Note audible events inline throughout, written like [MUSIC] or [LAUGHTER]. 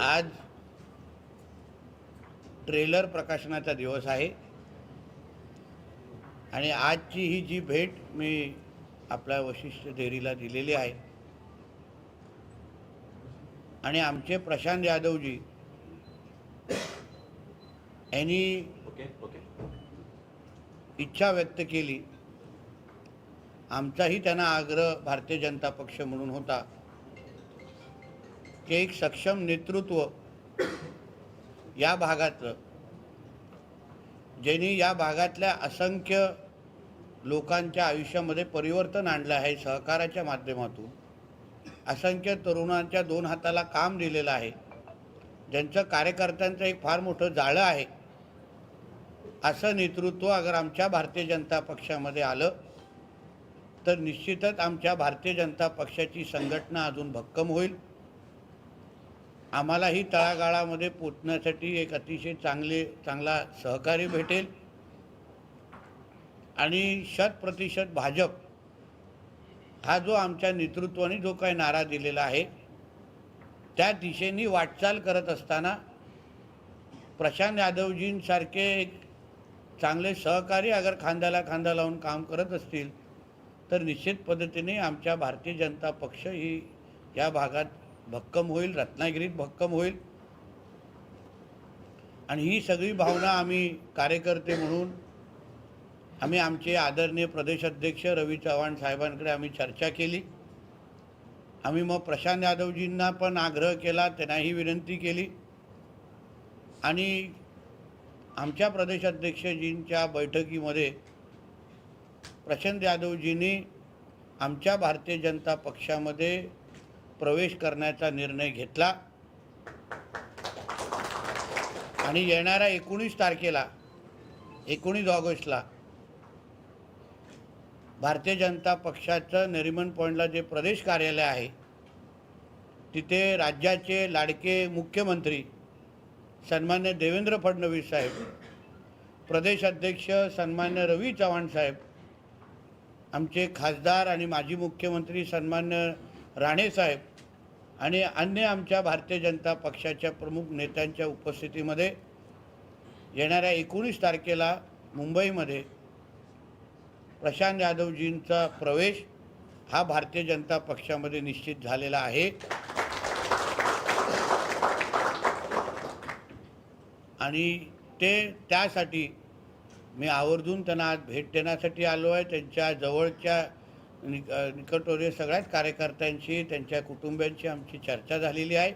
आज ट्रेलर प्रकाशनाचा दिवस आहे. आणि आजची ही जी भेट मी आपल्या वशिष्ठ डेअरीला दिलेली आहे. आणि आमचे प्रशांत यादवजी यांनी ओके ओके. इच्छा व्यक्त केली. आमचाही त्यांना आग्रह भारतीय जनता पक्ष म्हणून होता. की एक सक्षम नेतृत्व या भागातलं ज्यांनी या भागातल्या असंख्य लोकांच्या आयुष्यामध्ये परिवर्तन आणलं आहे सहकाराच्या माध्यमातून असंख्य तरुणांच्या दोन हाताला काम दिलेलं आहे ज्यांचं कार्यकर्त्यांचं एक फार मोठं जाळं आहे असं नेतृत्व अगर आमच्या भारतीय जनता पक्षामध्ये आलं तर निश्चितच आमच्या भारतीय जनता पक्षाची संघटना अजून भक्कम होईल. आम्हालाही तळागाळामध्ये पोचण्यासाठी एक अतिशय चांगले चांगला सहकारी भेटेल. आणि शतप्रतिशत भाजप हा जो आमच्या नेतृत्वाने जो काही नारा दिलेला आहे त्या दिशेने वाटचाल करत असताना प्रशांत यादवजींसारखे एक चांगले सहकारी अगर खांद्याला खांदा लावून काम करत असतील तर निश्चित पद्धतीने आमच्या भारतीय जनता पक्ष ही या भागात भक्कम होईल रत्नागिरीत भक्कम होईल. आणि ही सगळी भावना आम्ही कार्यकर्ते म्हणून आम्ही आमचे आदरणीय प्रदेश अध्यक्ष रवी चव्हाण साहेबांकडे आम्ही चर्चा केली. आम्ही मग प्रशांत यादवजींना पण आग्रह केला त्यांनाही विनंती केली. आणि आमच्या प्रदेश अध्यक्षजींच्या बैठकीमध्ये प्रशांत यादवजींनी आमच्या भारतीय जनता पक्षामध्ये प्रवेश करण्याचा निर्णय घेतला. आणि येणाऱ्या एकोणीस तारखेला एकोणीस ऑगस्टला भारतीय जनता पक्षाचं नरिमन पॉईंटला जे प्रदेश कार्यालय आहे तिथे राज्याचे लाडके मुख्यमंत्री सन्मान्य देवेंद्र फडणवीस साहेब प्रदेश अध्यक्ष सन्मान्य रवी चव्हाण साहेब आमचे खासदार आणि माजी मुख्यमंत्री सन्मान्य राणे साहेब आणि अन्य आमच्या भारतीय जनता पक्षाच्या प्रमुख नेत्यांच्या उपस्थितीमध्ये येणाऱ्या एकोणीस तारखेला मुंबईमध्ये प्रशांत यादवजींचा प्रवेश हा भारतीय जनता पक्षामध्ये निश्चित झालेला आहे. आणि ते त्यासाठी मी आवर्जून त्यांना आज भेट देण्यासाठी आलो आहे. त्यांच्या जवळच्या निक निकटवर्तीय सगळ्याच कार्यकर्त्यांशी त्यांच्या कुटुंबियांशी आमची चर्चा झालेली आहे.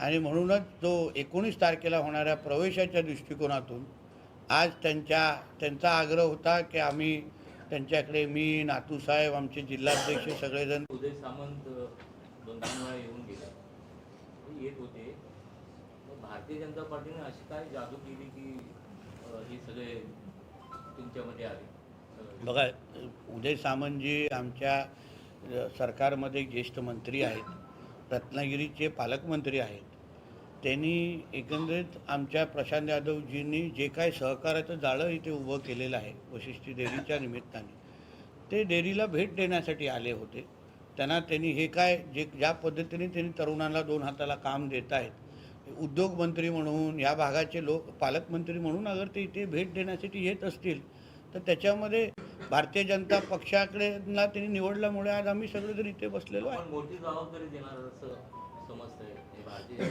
आणि म्हणूनच जो एकोणीस तारखेला होणाऱ्या प्रवेशाच्या दृष्टिकोनातून आज त्यांच्या त्यांचा आग्रह होता की आम्ही त्यांच्याकडे मी नातूसाहेब आमचे जिल्हाध्यक्ष सगळेजण उदय सामंत दोन तीन वेळा येऊन गेले. येत होते. भारतीय जनता पार्टीने अशी काय जादू केली की हे सगळे तुमच्यामध्ये आले? बघा उदय सामंतजी आमच्या सरकारमध्ये ज्येष्ठ मंत्री आहेत रत्नागिरीचे पालकमंत्री आहेत. त्यांनी एकंदरीत आमच्या प्रशांत यादवजींनी जे काय सहकार्याचं जाळं इथे उभं केलेलं आहे वशिष्ठी देवीच्या निमित्ताने ते डेअरीला भेट देण्यासाठी आले होते. त्यांना त्यांनी हे काय जे ज्या पद्धतीने त्यांनी तरुणांना दोन हाताला काम देत आहेत उद्योगमंत्री म्हणून या भागाचे लोक पालकमंत्री म्हणून अगर ते इथे भेट देण्यासाठी येत असतील तर त्याच्यामध्ये भारतीय जनता पक्षाकडे ना त्यांनी निवडल्यामुळे आज आम्ही सगळेजण इथे बसलेलो आहे.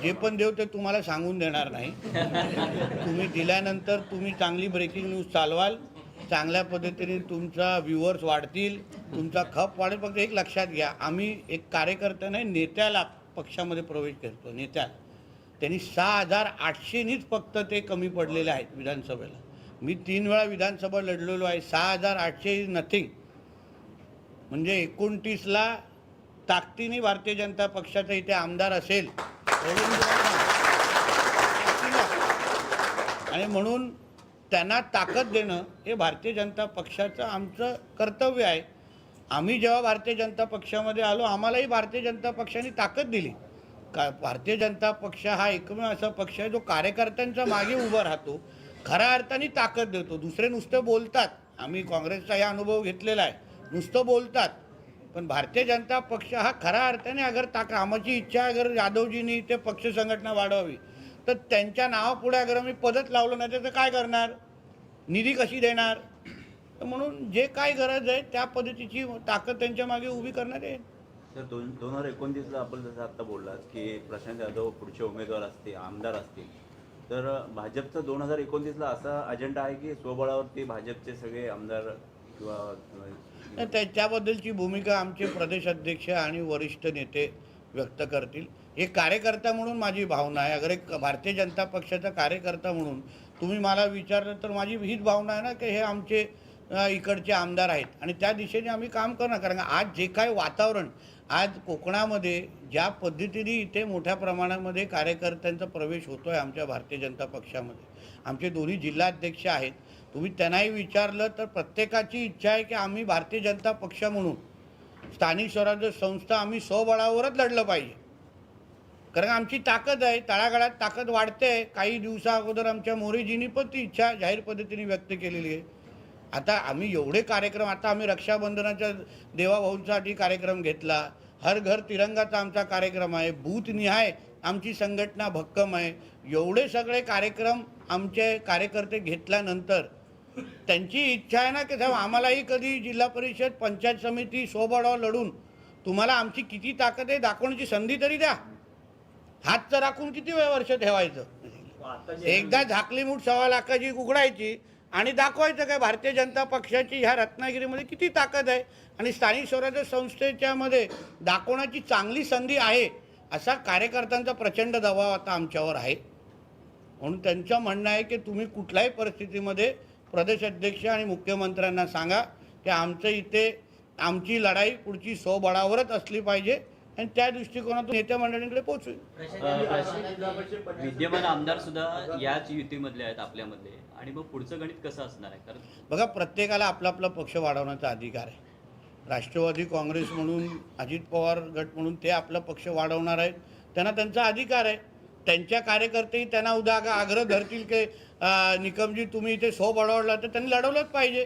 जे पण देव ते तुम्हाला सांगून देणार नाही. [LAUGHS] तुम्ही दिल्यानंतर तुम्ही चांगली ब्रेकिंग न्यूज चालवाल. चांगल्या पद्धतीने तुमचा व्ह्युअर्स वाढतील. तुमचा खप वाढेल. फक्त एक लक्षात घ्या आम्ही एक कार्यकर्त्याने नेत्याला पक्षामध्ये प्रवेश करतो. नेत्याला. त्यांनी सहा हजार आठशेनीच फक्त ते कमी पडलेले आहेत विधानसभेला. मी तीन वेळा विधानसभा लढलेलो आहे. सहा हजार आठशे इज नथिंग म्हणजे एकोणतीसला ताकदीने भारतीय जनता पक्षाचा इथे आमदार असेल. आणि म्हणून त्यांना ताकद देणं हे भारतीय जनता पक्षाचं आमचं कर्तव्य आहे. आम्ही जेव्हा भारतीय जनता पक्षामध्ये आलो आम्हालाही भारतीय जनता पक्षाने ताकद दिली. का भारतीय जनता पक्ष हा एकमेव असा पक्ष आहे जो कार्यकर्त्यांच्या मागे उभा राहतो. खऱ्या अर्थाने ताकद देतो. दुसरे नुसतं बोलतात. आम्ही काँग्रेसचा हा अनुभव घेतलेला आहे. नुसतं बोलतात. पण भारतीय जनता पक्ष हा खऱ्या अर्थाने अगर ताक आमची इच्छा अगर यादवजींनी ते पक्ष संघटना वाढवावी तर त्यांच्या नावापुढे अगर आम्ही पदच लावलं नाही तर काय करणार? निधी कशी देणार? तर म्हणून जे काय गरज आहे त्या पद्धतीची ताकद त्यांच्या मागे उभी करणार आहे सर दोन दोन हजार एकोणतीसला आपण जसं आत्ता बोललात की प्रशांत यादव पुढचे उमेदवार असतील आमदार असतील तर भाजपचा दोन हजार एकोणतीसला असा अजेंडा आहे की स्वबळावरती भाजपचे सगळे आमदार किंवा त्याच्याबद्दलची भूमिका आमचे प्रदेश अध्यक्ष आणि वरिष्ठ नेते व्यक्त करतील. हे कार्यकर्ता म्हणून माझी भावना आहे. अगर एक भारतीय जनता पक्षाचा कार्यकर्ता म्हणून तुम्ही मला विचारलं तर माझी हीच भावना आहे ना की हे आमचे इकडचे आमदार आहेत. आणि त्या दिशेने आम्ही काम करणार. कारण आज जे काय वातावरण आज कोकणामध्ये ज्या पद्धतीने इथे मोठ्या प्रमाणामध्ये कार्यकर्त्यांचा प्रवेश होतो आहे आमच्या भारतीय जनता पक्षामध्ये आमचे दोन्ही जिल्हाध्यक्ष आहेत. तुम्ही त्यांनाही विचारलं तर प्रत्येकाची इच्छा आहे की आम्ही भारतीय जनता पक्ष म्हणून स्थानिक स्वराज्य संस्था आम्ही स्वबळावरच लढलं पाहिजे. कारण आमची ताकद आहे तळागाळात ताकद वाढते आहे काही दिवसा अगोदर आमच्या मोरेजींनी पण ती इच्छा जाहीर पद्धतीने व्यक्त केलेली आहे. आता आम्ही एवढे कार्यक्रम आता आम्ही रक्षाबंधनाच्या देवाभाऊंसाठी कार्यक्रम घेतला. हर घर तिरंगाचा आमचा कार्यक्रम आहे बूथनिहाय आमची संघटना भक्कम आहे. एवढे सगळे कार्यक्रम आमचे कार्यकर्ते घेतल्यानंतर त्यांची इच्छा आहे ना की साहेब आम्हालाही कधी जिल्हा परिषद पंचायत समिती स्वबळावर लढून तुम्हाला आमची किती ताकद आहे दाखवण्याची संधी तरी द्या. हात तर राखून किती वेळ वर्ष ठेवायचं? एकदा झाकली मूठ सव्वा लाखाची उघडायची आणि दाखवायचं काय भारतीय जनता पक्षाची ह्या रत्नागिरीमध्ये किती ताकद आहे? आणि स्थानिक स्वराज्य संस्थेच्यामध्ये दाखवण्याची चांगली संधी आहे असा कार्यकर्त्यांचा प्रचंड दबाव आता आमच्यावर आहे. म्हणून त्यांचं म्हणणं आहे की तुम्ही कुठल्याही परिस्थितीमध्ये प्रदेश अध्यक्ष आणि मुख्यमंत्र्यांना सांगा की आमचं इथे आमची लढाई पुढची स्वबळावरच असली पाहिजे. आणि त्या दृष्टिकोनातून नेत्या मंडळींकडे पोहोचू. विद्यमान आमदार सुद्धा याच युतीमधले आहेत आपल्यामध्ये आणि मग पुढचं गणित कसं असणार आहे? कारण बघा प्रत्येकाला आपला आपला पक्ष वाढवण्याचा अधिकार आहे. राष्ट्रवादी काँग्रेस म्हणून अजित पवार गट म्हणून ते आपला पक्ष वाढवणार आहेत. त्यांना त्यांचा अधिकार आहे. त्यांच्या कार्यकर्तेही त्यांना उद्या आग- आग्रह धरतील की निकमजी तुम्ही इथे सो बळवला तर त्यांनी लढवलंच पाहिजे.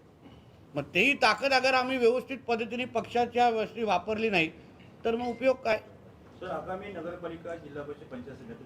मग तेही ताकद अगर आम्ही व्यवस्थित पद्धतीने पक्षाच्या व्यवस्थित वापरली नाही तर मग उपयोग काय? सर आगामी नगरपालिका जिल्हा परिषद पंचायत समिती